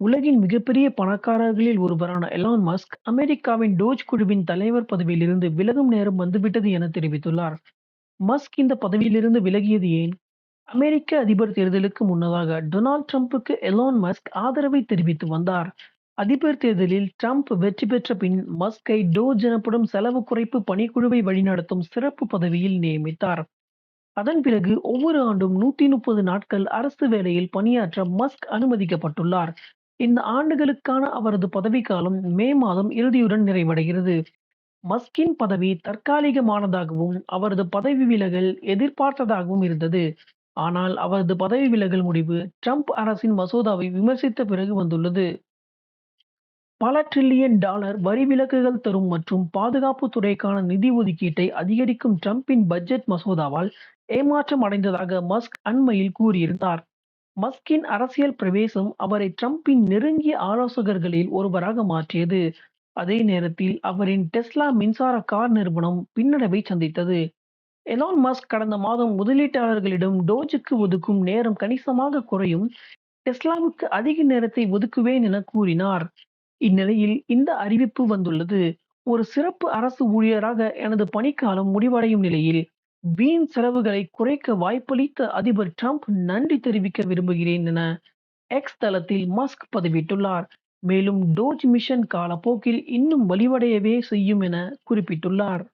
உலகின் மிகப்பெரிய பணக்காரர்களில் ஒருவரான எலான் மஸ்க், அமெரிக்காவின் டோஜ் குழுவின் தலைவர் பதவியிலிருந்து விலகும் நேரம் வந்துவிட்டது என தெரிவித்துள்ளார். மஸ்க் இந்த பதவியிலிருந்து விலகியது ஏன்? அமெரிக்க அதிபர் தேர்தலுக்கு முன்னதாக டொனால்ட் டிரம்புக்கு எலான் மஸ்க் ஆதரவை தெரிவித்து வந்தார். அதிபர் தேர்தலில் டிரம்ப் வெற்றி பெற்ற பின் மஸ்கை டோஜ் எனப்படும் செலவு குறைப்பு பணிக்குழுவை வழிநடத்தும் சிறப்பு பதவியில் நியமித்தார். அதன் பிறகு ஒவ்வொரு ஆண்டும் 130 நாட்கள் அரசு வேலையில் பணியாற்ற மஸ்க் அனுமதிக்கப்பட்டுள்ளார். இந்த ஆண்டுகளுக்கான அவரது பதவிக்காலம் மே மாதம் இறுதியுடன் நிறைவடைகிறது. மஸ்கின் பதவி தற்காலிகமானதாகவும், அவரது பதவி விலகல் எதிர்பார்த்ததாகவும் இருந்தது. ஆனால் அவரது பதவி விலகல் முடிவு ட்ரம்ப் அரசின் மசோதாவை விமர்சித்த பிறகு வந்துள்ளது. பல டிரில்லியன் டாலர் வரி விலக்குகள் தரும் மற்றும் பாதுகாப்பு துறைக்கான நிதி ஒதுக்கீட்டை அதிகரிக்கும் ட்ரம்பின் பட்ஜெட் மசோதாவால் ஏமாற்றம் அடைந்ததாக மஸ்க் அண்மையில் கூறியிருந்தார். மஸ்கின் அரசியல் பிரவேசம் அவரை டிரம்பின் நெருங்கிய ஆலோசகர்களில் ஒருவராக மாற்றியது. அதே நேரத்தில் அவரின் டெஸ்லா மின்சார கார் நிறுவனம் பின்னடைவை சந்தித்தது. எலான் மஸ்க் கடந்த மாதம் முதலீட்டாளர்களிடம் டோஜுக்கு ஒதுக்கும் நேரம் கணிசமாக குறையும், டெஸ்லாவுக்கு அதிக நேரத்தை ஒதுக்குவேன் என கூறினார். இந்நிலையில் இந்த அறிவிப்பு வந்துள்ளது. ஒரு சிறப்பு அரசு ஊழியராக எனது பணிக்காலம் முடிவடையும் நிலையில், வீண் செலவுகளை குறைக்க வாய்ப்பளித்த அதிபர் டிரம்ப் நன்றி தெரிவிக்க விரும்புகிறேன் என எக்ஸ் தளத்தில் மஸ்க் பதிவிட்டுள்ளார். மேலும் டோஜ் மிஷன் காலப்போக்கில் இன்னும் வலிவடையவே செய்யும் என குறிப்பிட்டுள்ளார்.